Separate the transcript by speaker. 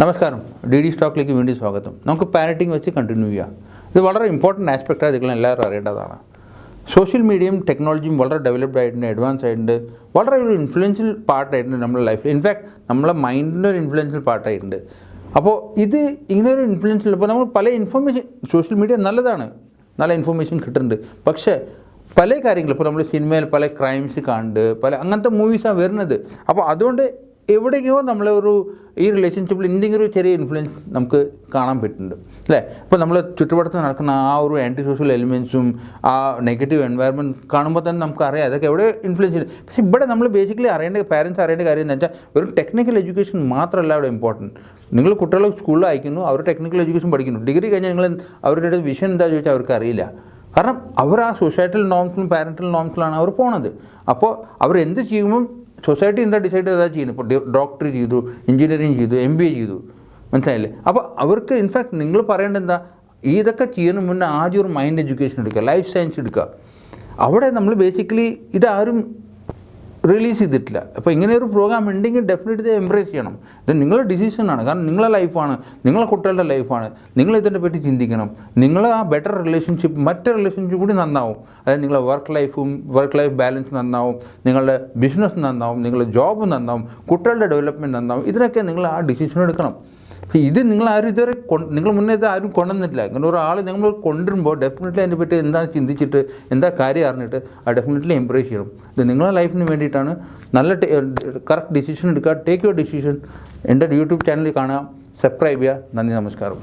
Speaker 1: നമസ്കാരം. D D സ്റ്റോക്കിലേക്ക് വീണ്ടും സ്വാഗതം. നമുക്ക് പാരറ്റിംഗ് വെച്ച് കണ്ടിന്യൂ ചെയ്യാം. ഇത് വളരെ ഇമ്പോർട്ടന്റ് ആസ്പെക്റ്റാണ് നിങ്ങൾ എല്ലാവരും അറിയേണ്ടതാണ്. സോഷ്യൽ മീഡിയയും ടെക്നോളജിയും വളരെ ഡെവലപ്ഡ് ആയിട്ടുണ്ട് അഡ്വാൻസ് ആയിട്ടുണ്ട്. വളരെ ഒരു ഇൻഫ്ലുവൻഷ്യൽ പാർട്ടായിട്ടുണ്ട് നമ്മുടെ ലൈഫിൽ ഇൻഫാക്ട് നമ്മുടെ മൈൻഡിന്റെ ഒരു ഇൻഫ്ലുവൻഷ്യൽ പാർട്ടായിട്ടുണ്ട് അപ്പോൾ ഇത് ഇങ്ങനെ ഒരു ഇൻഫ്ലുവൻഷ്യൽ അപ്പോൾ നമ്മൾ പല ഇൻഫർമേഷൻ സോഷ്യൽ മീഡിയ നല്ലതാണ്. നല്ല ഇൻഫർമേഷൻ കിട്ടുന്നുണ്ട്. പക്ഷേ പല കാര്യങ്ങളും ഇപ്പോൾ നമ്മൾ സിനിമയിൽ പല ക്രൈംസ് കാണുന്നുണ്ട് പല അങ്ങനത്തെ മൂവീസാണ് വരുന്നത്. അപ്പോൾ അതുകൊണ്ട് എവിടെയെങ്കിലോ നമ്മളെ ഒരു ഈ റിലേഷൻഷിപ്പിൽ എന്തെങ്കിലും ഒരു ചെറിയ ഇൻഫ്ലുവൻസ് നമുക്ക് കാണാൻ പറ്റുന്നുണ്ട്. അല്ലേ? ഇപ്പോൾ നമ്മൾ ചുറ്റുപാടത്ത് നടക്കുന്ന ആ ഒരു ആന്റി സോഷ്യൽ എലിമെൻസും ആ നെഗറ്റീവ് എൻവയറമെന്റ് കാണുമ്പോൾ തന്നെ നമുക്ക് അറിയാം അതൊക്കെ എവിടെ ഇൻഫ്ലുവൻസ് ചെയ്യുന്നത് പക്ഷേ ഇവിടെ നമ്മൾ ബേസിക്കലി അറിയേണ്ട പാരൻസ് അറിയേണ്ട കാര്യം എന്ന് വെച്ചാൽ വെറും ടെക്നിക്കൽ എഡ്യൂക്കേഷൻ മാത്രമല്ല അവിടെ ഇമ്പോർട്ടന്റ് നിങ്ങൾ കുട്ടികളെ സ്കൂളിൽ അയക്കുന്നു അവർ ടെക്നിക്കൽ എഡ്യൂക്കേഷൻ പഠിക്കുന്നു. ഡിഗ്രി കഴിഞ്ഞാൽ നിങ്ങൾ അവരുടെ വിഷൻ എന്താ ചോദിച്ചാൽ അവർക്ക് അറിയില്ല. കാരണം അവർ ആ സൊസൈറ്റൽ നോംസിലും പാരന്റൽ നോംസിലാണ് അവർ പോണത്. അപ്പോൾ അവർ എന്ത് ചെയ്യുമ്പോൾ സൊസൈറ്റി എന്താ ഡിസൈഡ് ചെയ്താൽ ചെയ്യുന്നത്. ഇപ്പോൾ ഡോക്ടറി ചെയ്തു എഞ്ചിനീയറിങ് ചെയ്തു എം ബി എ ചെയ്തു. മനസ്സിലായില്ലേ? അപ്പോൾ അവർക്ക് ഇൻഫാക്ട് നിങ്ങൾ പറയേണ്ടത് എന്താ? ഇതൊക്കെ ചെയ്യുന്ന മുന്നേ ആദ്യം ഒരു മൈൻഡ് എഡ്യൂക്കേഷൻ എടുക്കുക ലൈഫ് സയൻസ് എടുക്കുക. അവിടെ നമ്മൾ ബേസിക്കലി ഇതാരും റിലീസ് ചെയ്തിട്ടില്ല. അപ്പോൾ ഇങ്ങനെ ഒരു പ്രോഗ്രാം ഉണ്ടെങ്കിൽ ഡെഫിനറ്റ്ലി എംബ്രേസ് ചെയ്യണം. ഇത് നിങ്ങളുടെ ഡിസിഷനാണ് കാരണം നിങ്ങളെ ലൈഫാണ് നിങ്ങളെ കുട്ടികളുടെ ലൈഫാണ് നിങ്ങൾ ഇതിനെ പറ്റി ചിന്തിക്കണം. നിങ്ങൾ ആ ബെറ്റർ റിലേഷൻഷിപ്പ് മറ്റേ റിലേഷൻഷിപ്പ് കൂടി നന്നാവും. അതായത് നിങ്ങളെ വർക്ക് ലൈഫും വർക്ക് ലൈഫ് ബാലൻസ് നന്നാവും. നിങ്ങളുടെ ബിസിനസ് നന്നാവും. നിങ്ങളുടെ ജോബ് നന്നാവും. കുട്ടികളുടെ ഡെവലപ്മെന്റ് നന്നാവും. ഇതിനൊക്കെ നിങ്ങൾ ആ ഡിസിഷൻ എടുക്കണം. അപ്പോൾ ഇത് നിങ്ങൾ ആരും ഇതുവരെ നിങ്ങൾ മുന്നേ ഇത് ആരും കൊണ്ടുവന്നിട്ടില്ല ഇങ്ങനെ ഒരാൾ നിങ്ങൾ കൊണ്ടുവരുമ്പോൾ ഡെഫിനറ്റ്ലി അതിനെ പറ്റി എന്താണ് ചിന്തിച്ചിട്ട് എന്താ കാര്യം അറിഞ്ഞിട്ട് ആ ഡെഫിനറ്റ്ലി എംപ്രേസ് ചെയ്യണം. ഇത് നിങ്ങളെ ലൈഫിന് വേണ്ടിയിട്ടാണ് നല്ല കറക്റ്റ് ഡിസിഷൻ എടുക്കുക. ടേക്ക് യുവർ ഡിസിഷൻ എന്റെ യൂട്യൂബ് ചാനലിൽ കാണുക സബ്സ്ക്രൈബ് ചെയ്യുക. നന്ദി നമസ്കാരം.